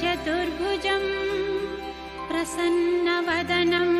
चतुर्भुजम् प्रसन्नवदनं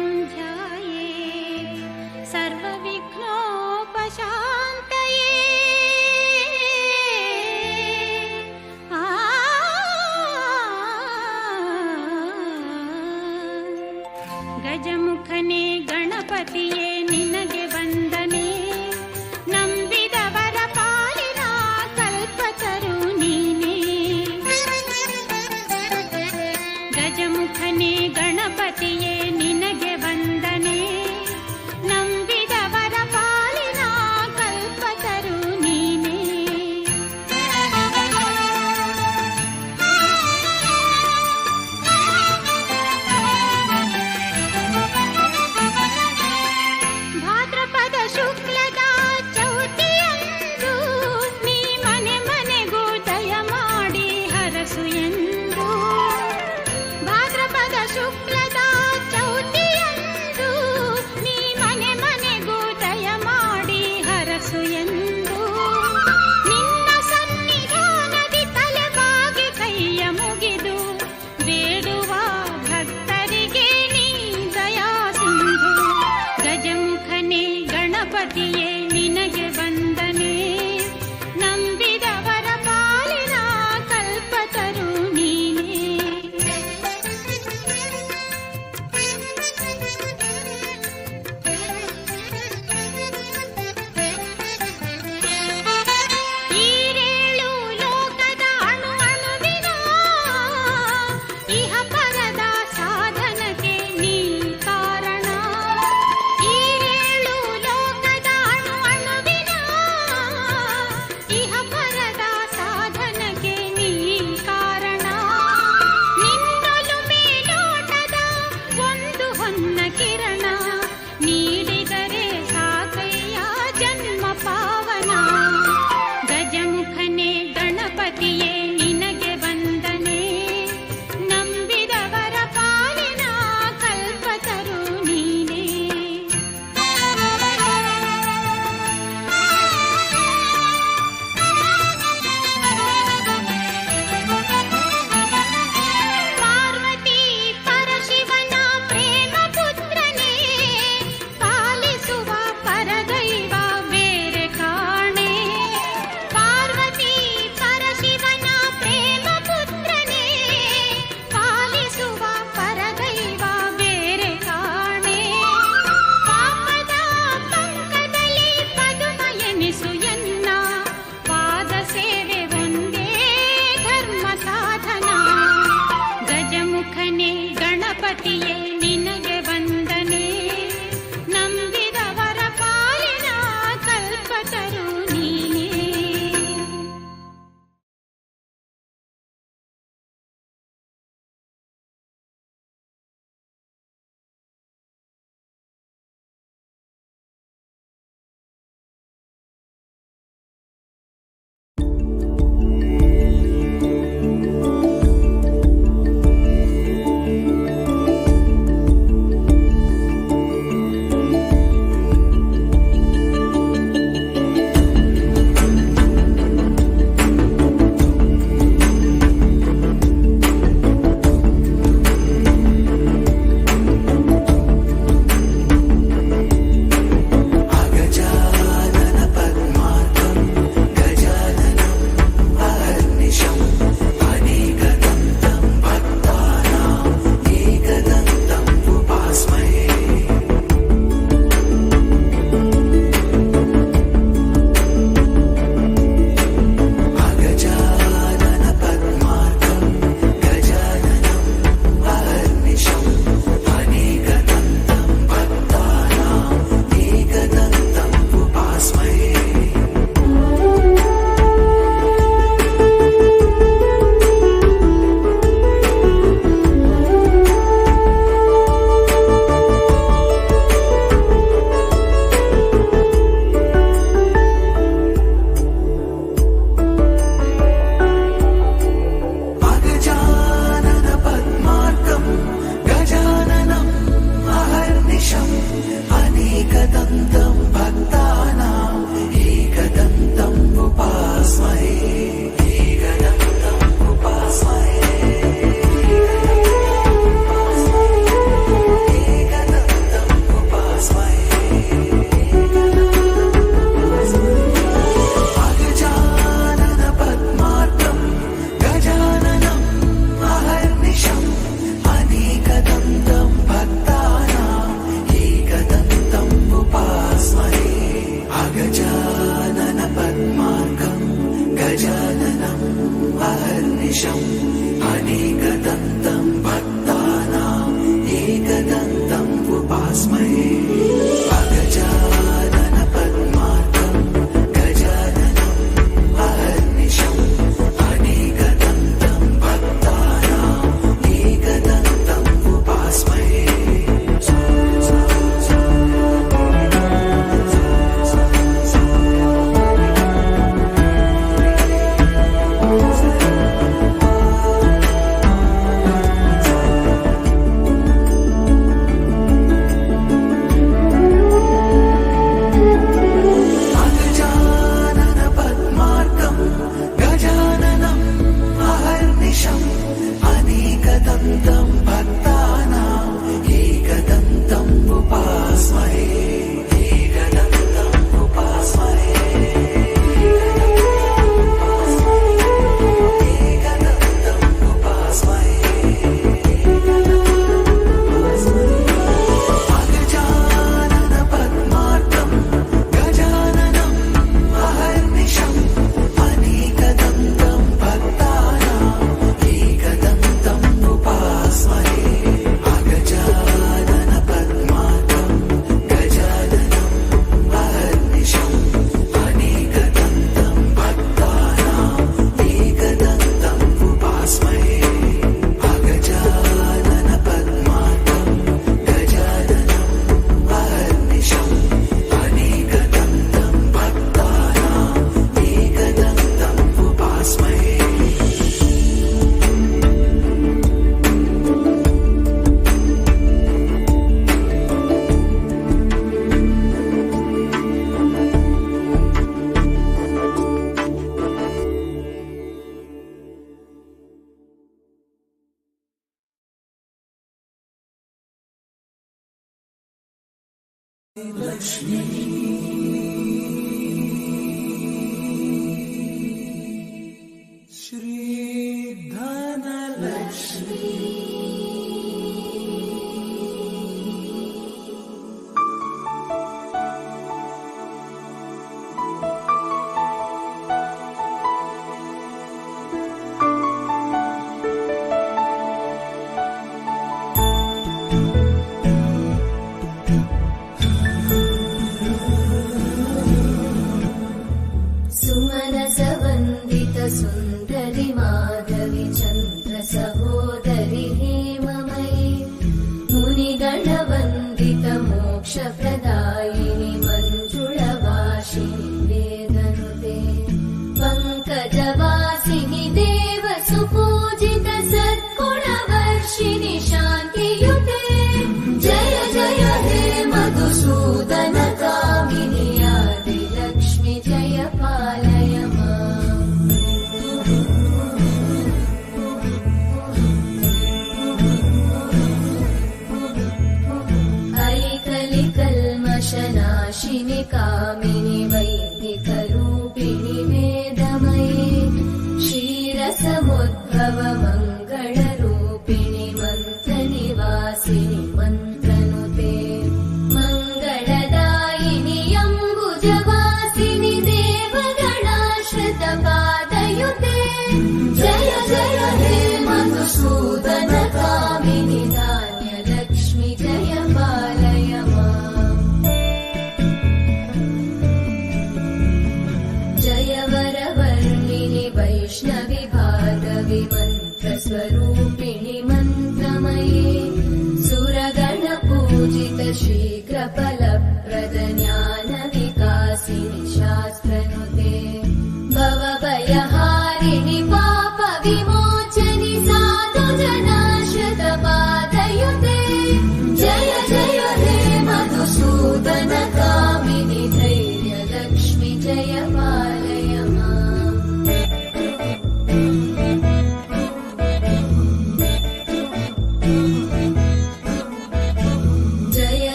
Schnee.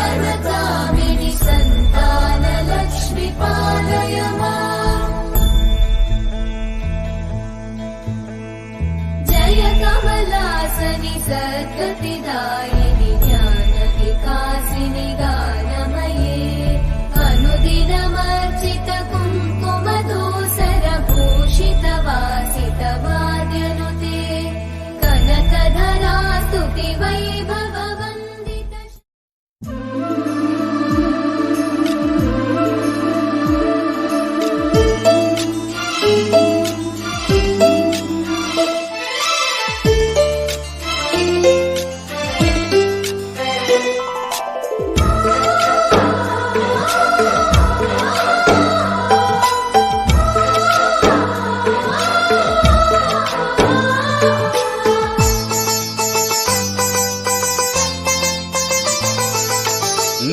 जयुसूदरताभिनि सन्तानलक्ष्मिपादय मा जय कमलासनि सद्गतिदाय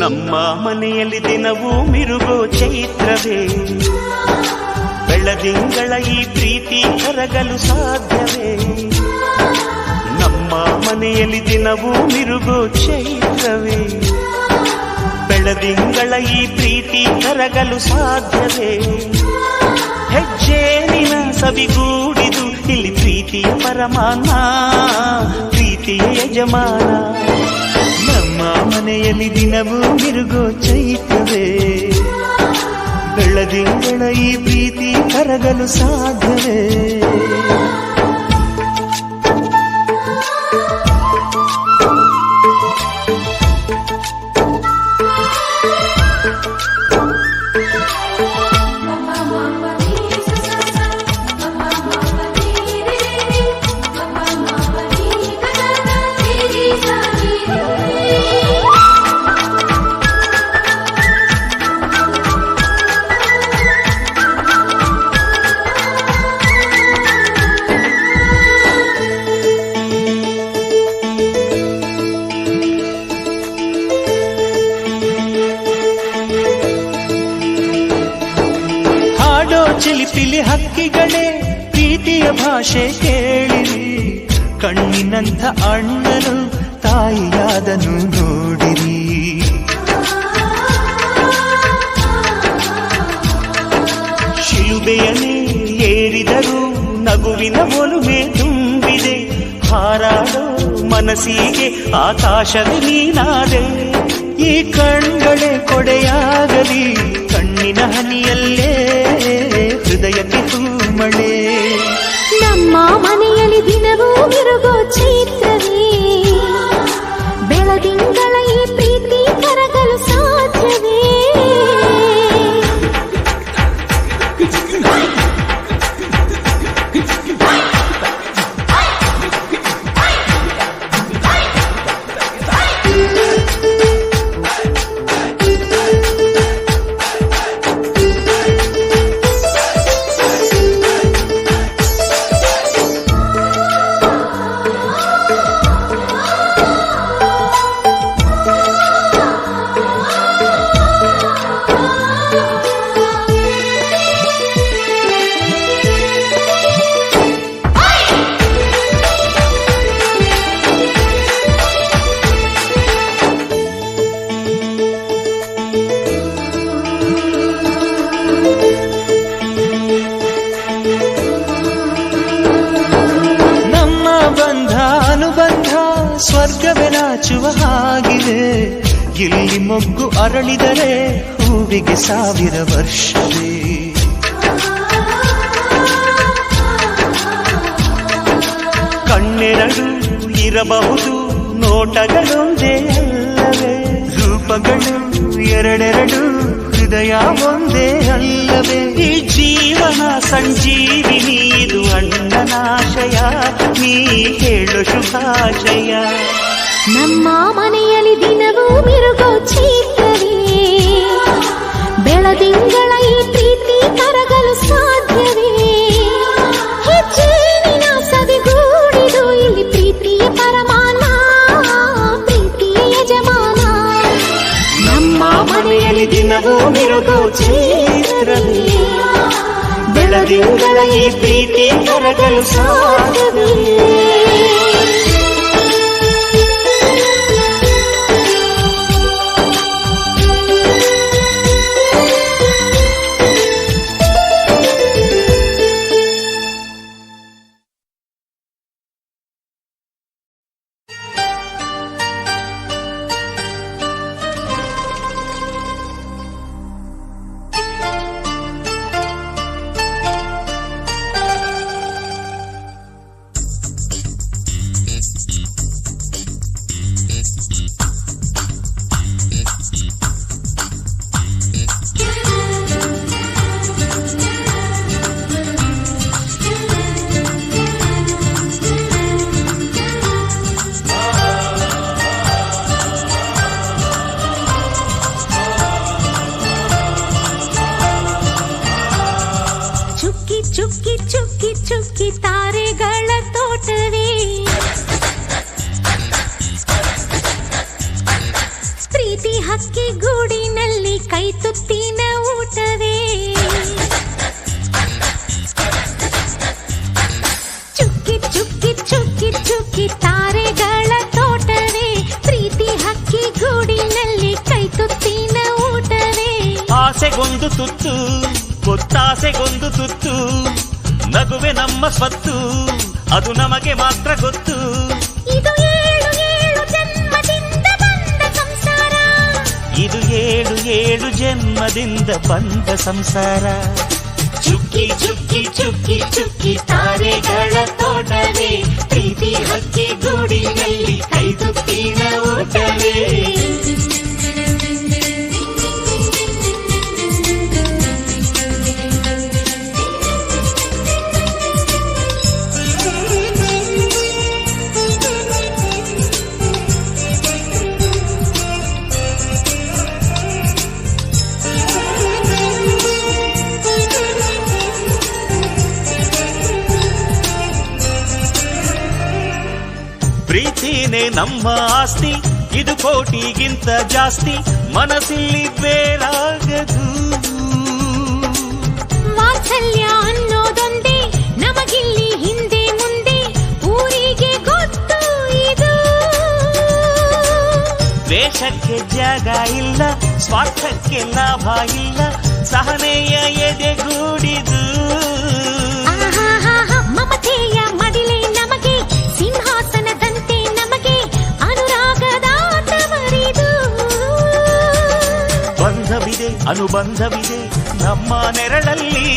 ನಮ್ಮ ಮನೆಯಲ್ಲಿ ದಿನವೂ ಮಿರುಗೋ ಚೈತ್ರವೇ. ಬೆಳದಿಂಗಳ ಈ ಪ್ರೀತಿ ಕರಗಲು ಸಾಧ್ಯವೇ. ನಮ್ಮ ಮನೆಯಲ್ಲಿ ದಿನವೂ ಮಿರುಗೋ ಚೈತ್ರವೇ. ಬೆಳದಿಂಗಳ ಈ ಪ್ರೀತಿ ಕರಗಲು ಸಾಧ್ಯವೇ. ಹೆಜ್ಜೇನಿನ ಸವಿಗೂಡಿದು ಇಲ್ಲಿ ಪ್ರೀತಿಯ ಪರಮಾನ ಪ್ರೀತಿಯ ಯಜಮಾನ. ಮನೆಯಲ್ಲಿ ದಿನವೂ ಮಿರುಗೋ ಚೈತ್ರವೇ. ಬೆಳದಿಂಗಳ ಈ ಪ್ರೀತಿ ಕರಗಲು ಸಾಧ್ಯವೇ. ಹಕ್ಕಿಗಳೇ ಪ್ರೀತಿಯ ಭಾಷೆ ಕೇಳಿರಿ. ಕಣ್ಣಿನಂಥ ಅಣ್ಣನು, ತಾಯಿಯಾದನು ನೋಡಿರಿ. ಶಿಲುಬೆಯಲ್ಲಿ ಏರಿದರು ನಗುವಿನ ಒಲುಮೆ ತುಂಬಿದೆ. ಹಾರಾಡೋ ಮನಸ್ಸಿಗೆ ಆಕಾಶವೇ ನೀನಾದೆ. ಈ ಕಣ್ಗಳೇ ಕೊಡೆಯಾಗಲಿ, ಕಣ್ಣಿನ ಹನಿಯಲ್ಲೇ দিন ভূমির গোছি ಅರಳಿದರೆ ಹೂವಿಗೆ ಸಾವಿರ ವರ್ಷವೇ. ಕಣ್ಣೆರಡು ಇರಬಹುದು, ನೋಟಗಳೊಂದೇ ಅಲ್ಲವೇ. ರೂಪಗಳು ಎರಡೆರಡು, ಹೃದಯ ಒಂದೇ ಅಲ್ಲವೇ. ಈ ಜೀವನ ಸಂಜೀವಿನಿ, ಇದು ಅಣ್ಣನಾಶಯ, ನೀ ಹೇಳು ಶುಭಾಶಯ. ನಮ್ಮ ಮನೆಯಲ್ಲಿ ದಿನವೂ ಮಿರುಗೋ ಚೈತ್ರವೇ ಬೆಳದಿಂಗಳ ಈ ಪ್ರೀತಿ ಕರಗಲು ಸಾಧ್ಯವೇ ಹೆಜ್ಜೇನಿನ ಸವಿಗೂಡಿದು ಇಲ್ಲಿ ಪ್ರೀತಿಯ ಪರಮಾನ ಪ್ರೀತಿಯ ಯಜಮಾನ ನಮ್ಮ ಮನೆಯಲ್ಲಿ ದಿನವೂ ಮಿರುಗೋ ಚೈತ್ರವೇ ಬೆಳದಿಂಗಳ ಈ ಪ್ರೀತಿ ಕರಗಲು ಸಾಧ್ಯವೇ ನಮ್ಮ ಸ್ವತ್ತು ಅದು ನಮಗೆ ಮಾತ್ರ ಗೊತ್ತು ಇದು ಏಳು ಏಳು ಜನ್ಮದಿಂದ ಬಂದ ಸಂಸಾರ ಇದು ಏಳು ಏಳು ಜನ್ಮದಿಂದ ಬಂದ ಸಂಸಾರ ಚುಕ್ಕಿ ಚುಕ್ಕಿ ಚುಕ್ಕಿ ಚುಕ್ಕಿ ತಾರೆಗಳ ತೋಟವೇ ಪ್ರೀತಿ ಹಕ್ಕಿ ಗೂಡಿನಲ್ಲಿ ಕೈದುತ್ತಿನ ಪ್ರೀತಿನೇ ನಮ್ಮ ಆಸ್ತಿ. ಇದು ಕೋಟಿಗಿಂತ ಜಾಸ್ತಿ. ಮನಸ್ಸಿಲ್ಲಿ ಬೇರಾಗದು. ವಾತ್ಸಲ್ಯ ಅನ್ನೋದೊಂದೇ ನಮಗಿಲ್ಲಿ ಹಿಂದೆ ಮುಂದೆ ಊರಿಗೆ ಗೊತ್ತು ಇದು. ವೇಷಕ್ಕೆ ಜಾಗ ಇಲ್ಲ ಸ್ವಾರ್ಥಕ್ಕೆ ಲಾಭ ಇಲ್ಲ ಸಹನೆಯ ಎದೆಗೂಡಿದು ಬಂಧವಿದೆ ಅನುಬಂಧವಿದೆ ನಮ್ಮ ನೆರಳಲ್ಲಿ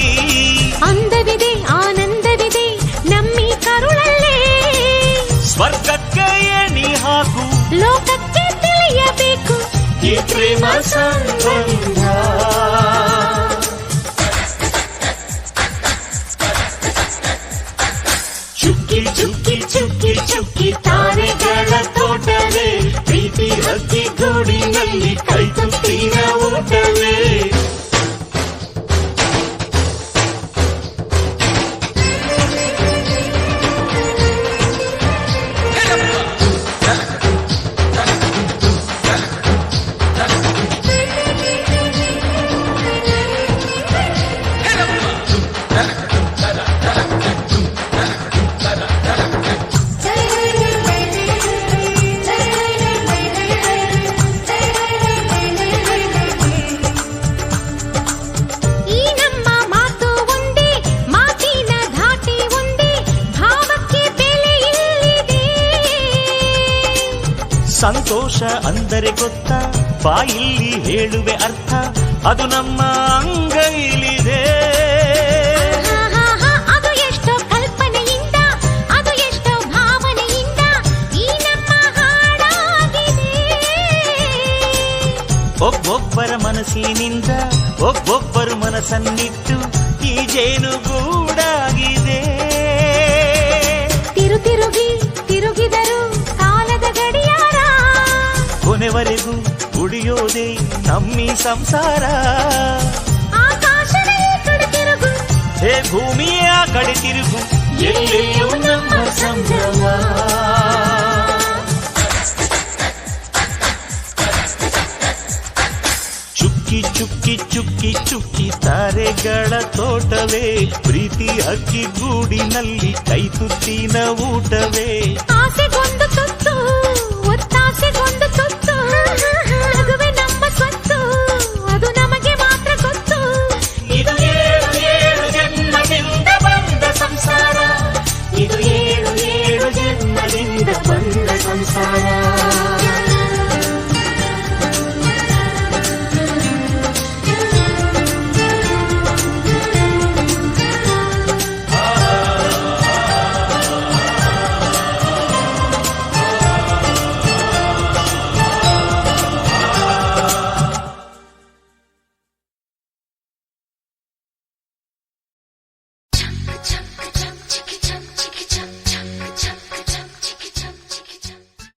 ಅಂದವಿದೆ ಆನಂದವಿದೆ ನಮ್ಮಿ ಕರುಳಲ್ಲೇ ಸ್ವರ್ಗಕ್ಕೆ ಎಣಿ ಹಾಕು ಲೋಕಕ್ಕೆ ತಿಳಿಯಬೇಕು ಈ ಪ್ರೇಮ ಸಂಬಂಧ ಸಂತೋಷ ಅಂದರೆ ಗೊತ್ತ? ಬಾಯಿಲ್ಲಿ ಹೇಳುವೆ ಅರ್ಥ. ಅದು ನಮ್ಮ ಅಂಗೈಲಿದೆ. ಆಹಾಹಾ, ಅದು ಎಷ್ಟೋ ಕಲ್ಪನೆಯಿಂದ ಅದು ಎಷ್ಟೋ ಭಾವನೆಯಿಂದ ಈ ನಮ್ಮ ಹಾಡಾಗಿದೆ. ಒಬ್ಬೊಬ್ಬರ ಮನಸ್ಸಿನಿಂದ ಒಬ್ಬೊಬ್ಬರು ಮನಸ್ಸನ್ನಿಟ್ಟು ಈ ಜೇನುಗೂಡಾಗಿದೆ. ತಿರು ತಿರುಗಿ ಕೊನೆವರೆಗೂ ಉಳಿಯೋದೇ ನಮ್ಮಿ ಸಂಸಾರ ಆಕಾಶದ ಈ ಕಡೆ ತಿರುಗು ಹೇ ಭೂಮಿಯ ಕಡೆ ತಿರುಗು ಎಲ್ಲೆಲ್ಲೂ ನಮ್ಮ ಸಂಭ್ರಮ ಚುಕ್ಕಿ ಚುಕ್ಕಿ ಚುಕ್ಕಿ ಚುಕ್ಕಿ ತಾರೆಗಳ ತೋಟವೇ ಪ್ರೀತಿ ಅಕ್ಕಿ ಗೂಡಿನಲ್ಲಿ ಕೈತುತ್ತಿನ ಊಟವೇ ಆಸೆಗೊಂದು